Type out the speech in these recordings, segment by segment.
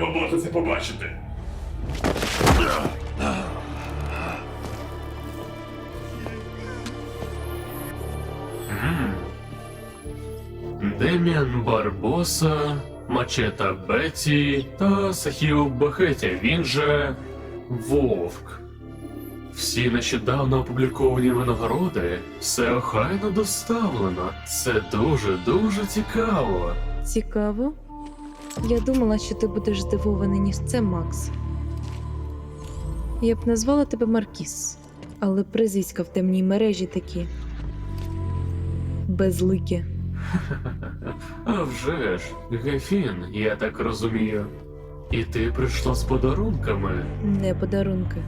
роботу це побачити. Деміан Барбоса, Мачета Беті та Сахіо Бахетя, він же Вовк. Всі нещодавно опубліковані винагороди, все охайно доставлено. Це дуже-дуже цікаво. Цікаво. Я думала, що ти будеш здивований, ніж це, Макс. Я б назвала тебе Маркіс, але прізвиська в темній мережі такі. Безликі. А вже ж, Гефін, я так розумію. І ти прийшла з подарунками. Не подарунки,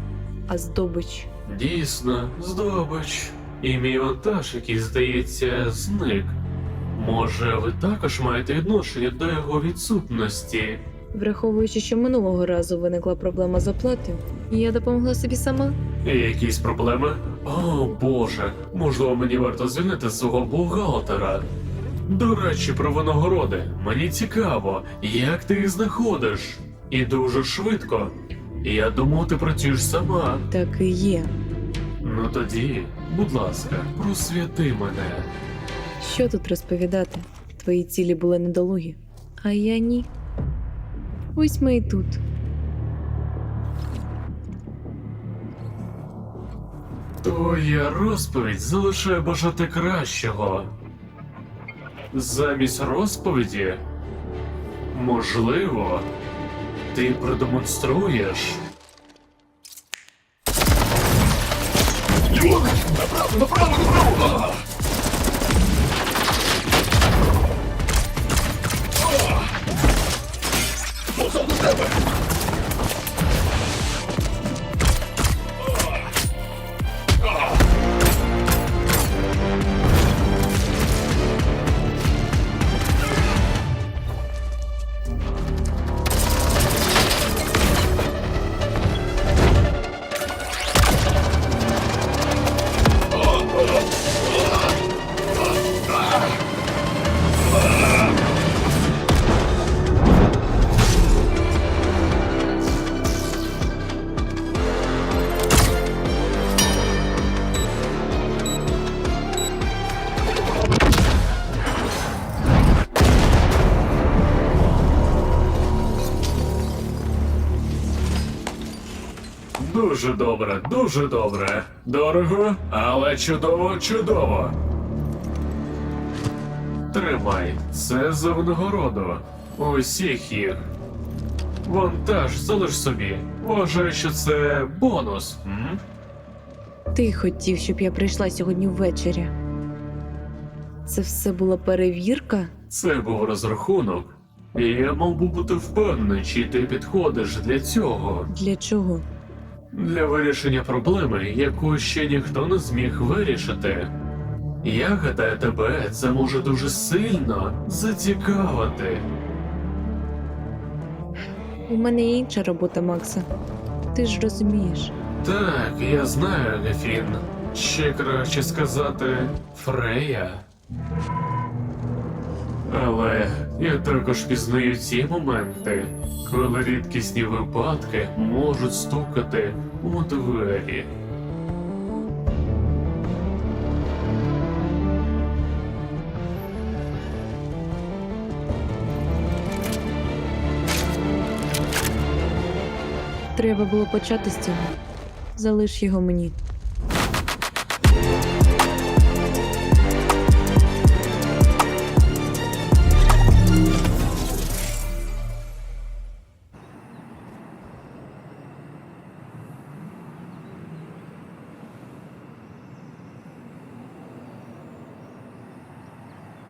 а здобич. Дійсно, здобич. І мій вантаж, який, здається, зник. Може, ви також маєте відношення до його відсутності? Враховуючи, що минулого разу виникла проблема з оплатою, я допомогла собі сама. Якісь проблеми? О боже, можливо, мені варто звільнити свого бухгалтера. До речі, про винагороди. Мені цікаво, як ти їх знаходиш. І дуже швидко. Я думав, ти працюєш сама. Так і є. Ну тоді, будь ласка, просвяти мене. Що тут розповідати? Твої цілі були недолугі, а я ні. Ось ми і тут. Твоя розповідь залишає бажати кращого. Замість розповіді, можливо, ти продемонструєш. Позаду Дуже добре, дуже добре. Дорого, але чудово, чудово. Тримай, це за винагороду. Усіх їх. Вантаж залиш собі. Вважаю, що це бонус. М? Ти хотів, щоб я прийшла сьогодні ввечері. Це все була перевірка? Це був розрахунок. І я мав би бути впевнений, чи ти підходиш для цього. Для чого? Для вирішення проблеми, яку ще ніхто не зміг вирішити. Я гадаю, тебе це може дуже сильно зацікавити. У мене є інша робота, Макса. Ти ж розумієш. Так, я знаю, Гефін. Ще краще сказати Фрея. Але я також пізнаю ці моменти, коли рідкісні випадки можуть стукати у двері. Треба було почати з цього. Залиш його мені.